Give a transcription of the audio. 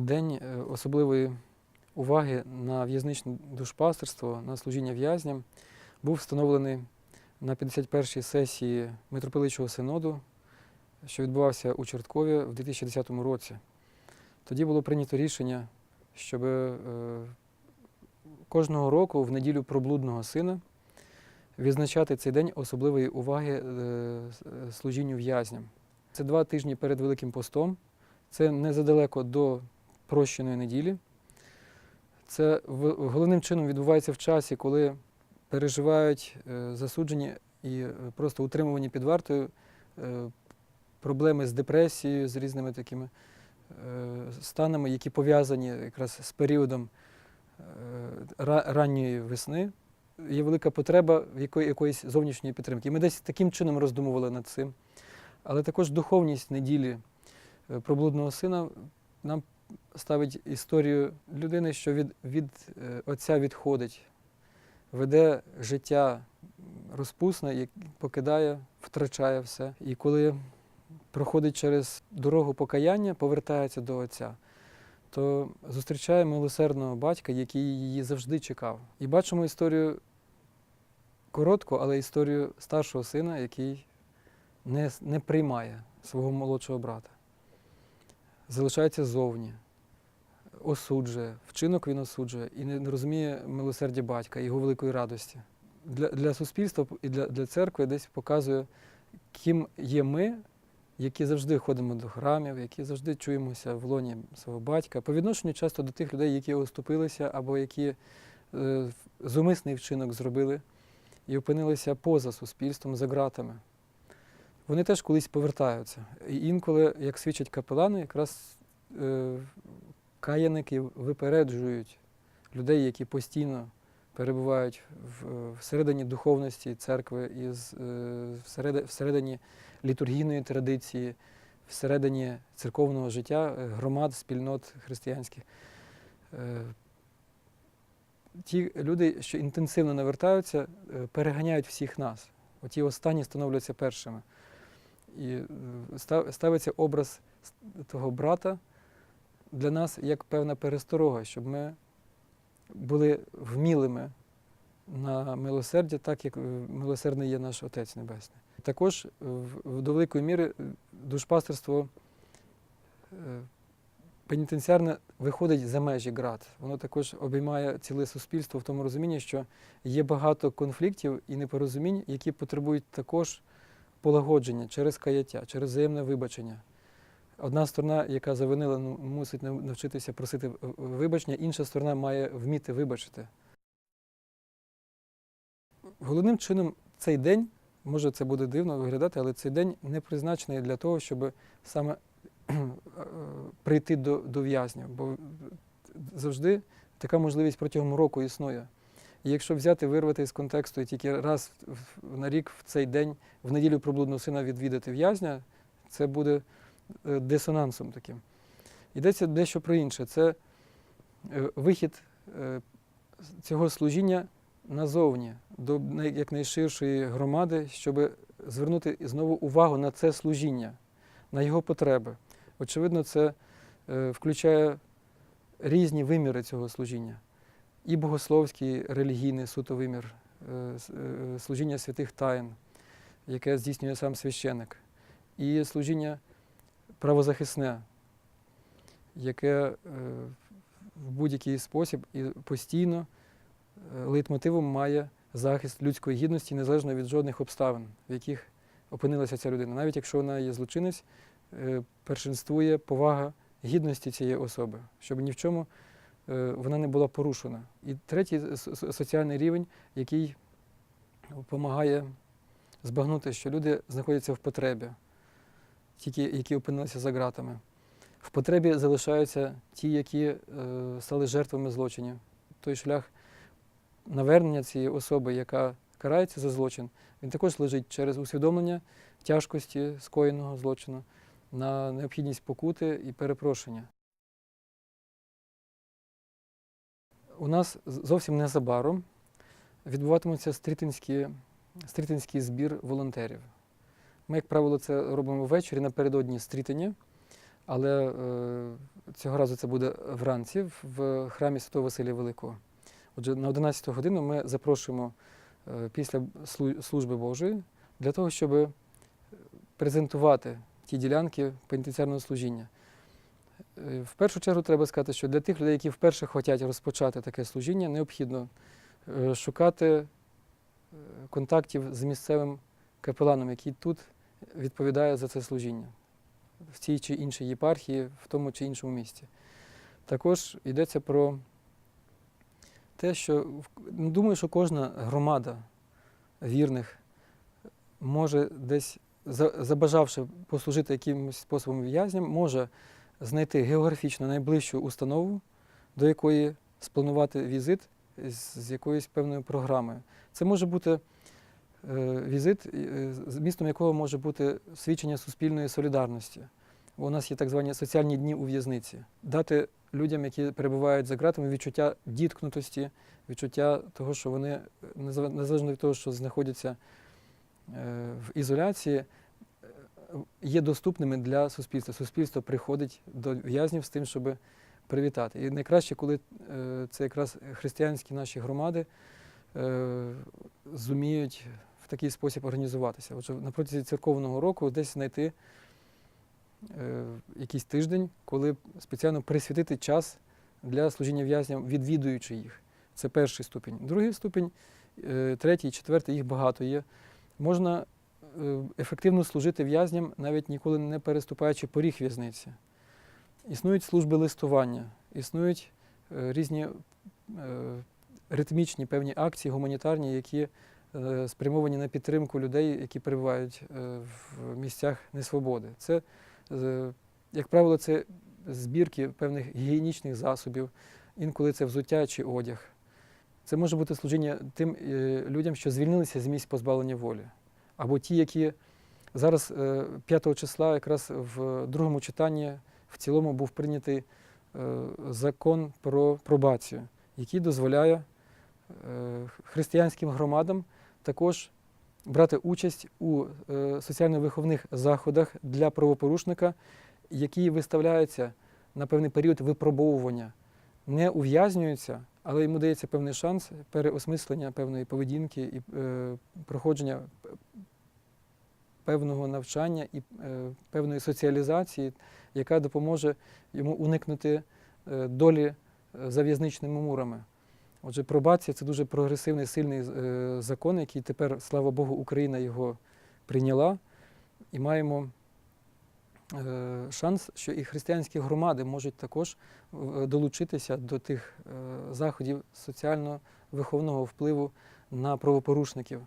День е, особливої уваги на в'язничне душпастерство, на служіння в'язням був встановлений на 51-й сесії митрополитчого синоду, що відбувався у Чорткові в 2010 році. Тоді було прийнято рішення, щоб е, кожного року в неділю проблудного сина відзначати цей день особливої уваги е, служінню в'язням. Це два тижні перед Великим постом. Це незадалеко до прощеної неділі. Це головним чином відбувається в часі, коли переживають е, засуджені і е, просто утримувані під вартою е, проблеми з депресією, з різними такими станами, які пов'язані якраз з періодом ранньої весни. Є велика потреба якої, якоїсь зовнішньої підтримки. І ми десь таким чином роздумували над цим. Але також духовність неділі проблудного сина нам ставить історію людини, що від, від е, отця відходить, веде життя розпусне, покидає, втрачає все. І коли проходить через дорогу покаяння, повертається до отця, то зустрічає милосердного батька, який її завжди чекав. І бачимо історію коротку, але історію старшого сина, який не, не приймає свого молодшого брата. Залишається зовні, осуджує, вчинок він осуджує і не, розуміє милосердя батька, його великої радості. Для, для суспільства і для, для церкви десь показує, ким є ми, які завжди ходимо до храмів, які завжди чуємося в лоні свого батька, по відношенню часто до тих людей, які оступилися або які е, зумисний вчинок зробили і опинилися поза суспільством, за ґратами. Вони теж колись повертаються. І інколи, як свідчать капелани, якраз е, каяники випереджують людей, які постійно перебувають в, всередині духовності церкви, і з, е, всереди- всередині літургійної традиції, всередині церковного життя, е, громад, спільнот християнських. Е, Ті люди, що інтенсивно навертаються, е, переганяють всіх нас. Оті останні становляться першими. І е, ставиться образ того брата для нас як певна пересторога, щоб ми були вмілими на милосердя, так як е, милосердний є наш Отець Небесний. Також е, до великої міри душпастерство пенітенціарне виходить за межі ГРАД. Воно також обіймає ціле суспільство в тому розумінні, що є багато конфліктів і непорозумінь, які потребують також полагодження через каяття, через взаємне вибачення. Одна сторона, яка завинила, ну, мусить навчитися просити вибачення, інша сторона має вміти вибачити. Головним чином цей день, може це буде дивно виглядати, але цей день не призначений для того, щоб саме е, прийти до, до в'язнів. Бо завжди така можливість протягом року існує. І якщо взяти, вирвати з контексту і тільки раз на рік в цей день, в неділю проблудного сина відвідати в'язня, це буде е, дисонансом таким. Йдеться дещо про інше. Це е, вихід е, цього служіння назовні, до якнайширшої громади, щоб звернути знову увагу на це служіння, на його потреби. Очевидно, це включає різні виміри цього служіння. І богословський, релігійний суто вимір, е, е, служіння святих таїн, яке здійснює сам священик, і служіння правозахисне, яке е, в будь-який спосіб і постійно лейтмотивом має захист людської гідності незалежно від жодних обставин, в яких опинилася ця людина. Навіть якщо вона є злочинець, першинствує повага гідності цієї особи, щоб ні в чому вона не була порушена. І третій соціальний рівень, який допомагає збагнути, що люди знаходяться в потребі, тільки які опинилися за ґратами. В потребі залишаються ті, які е, стали жертвами злочинів. Той шлях навернення цієї особи, яка карається за злочин, він також лежить через усвідомлення тяжкості скоєного злочину на необхідність покути і перепрошення. У нас зовсім незабаром відбуватиметься стрітинський, стрітинський збір волонтерів. Ми, як правило, це робимо ввечері напередодні стрітення, але е, цього разу це буде вранці в храмі Святого Василія Великого. Отже, на 11 годину ми запрошуємо е, після служби Божої для того, щоб презентувати ті ділянки пенітенціарного служіння. Е, В першу чергу треба сказати, що для тих людей, які вперше хочуть розпочати таке служіння, необхідно е, шукати е, контактів з місцевим капеланом, який тут відповідає за це служіння в цій чи іншій єпархії, в тому чи іншому місті. Також йдеться про те, що ну, думаю, що кожна громада вірних може десь, забажавши послужити якимось способом в'язням, може знайти географічно найближчу установу, до якої спланувати візит з, якоюсь певною програмою. Це може бути е, візит, е, з містом якого може бути свідчення суспільної солідарності. У нас є так звані соціальні дні у в'язниці. Дати людям, які перебувають за ґратами, відчуття діткнутості, відчуття того, що вони, незале- незалежно від того, що знаходяться е, в ізоляції, є доступними для суспільства. Суспільство приходить до в'язнів з тим, щоб привітати. І найкраще, коли е, це якраз християнські наші громади е, зуміють в такий спосіб організуватися. Отже, на протязі церковного року десь знайти е, якийсь тиждень, коли спеціально присвятити час для служіння в'язням, відвідуючи їх. Це перший ступінь. Другий ступінь, третій, четвертий, їх багато є. Можна ефективно служити в'язням, навіть ніколи не переступаючи поріг в'язниці. Існують служби листування, існують е, різні е, ритмічні певні акції гуманітарні, які е, спрямовані на підтримку людей, які перебувають е, в місцях несвободи. Це, е, як правило, це збірки певних гігієнічних засобів, інколи це взуття чи одяг. Це може бути служіння тим е, людям, що звільнилися з місць позбавлення волі. Або ті, які зараз е, 5 числа, якраз в другому читанні в цілому був прийнятий е, закон про пробацію, який дозволяє е, християнським громадам також брати участь у е, соціально-виховних заходах для правопорушника, які виставляються на певний період випробовування, не ув'язнюються, але йому дається певний шанс переосмислення певної поведінки і е, проходження певного навчання і е, певної соціалізації, яка допоможе йому уникнути е, долі е, за в'язничними мурами. Отже, пробація це дуже прогресивний, сильний закон, який тепер, слава Богу, Україна його прийняла. І маємо шанс, що і християнські громади можуть також долучитися до тих заходів соціально-виховного впливу на правопорушників.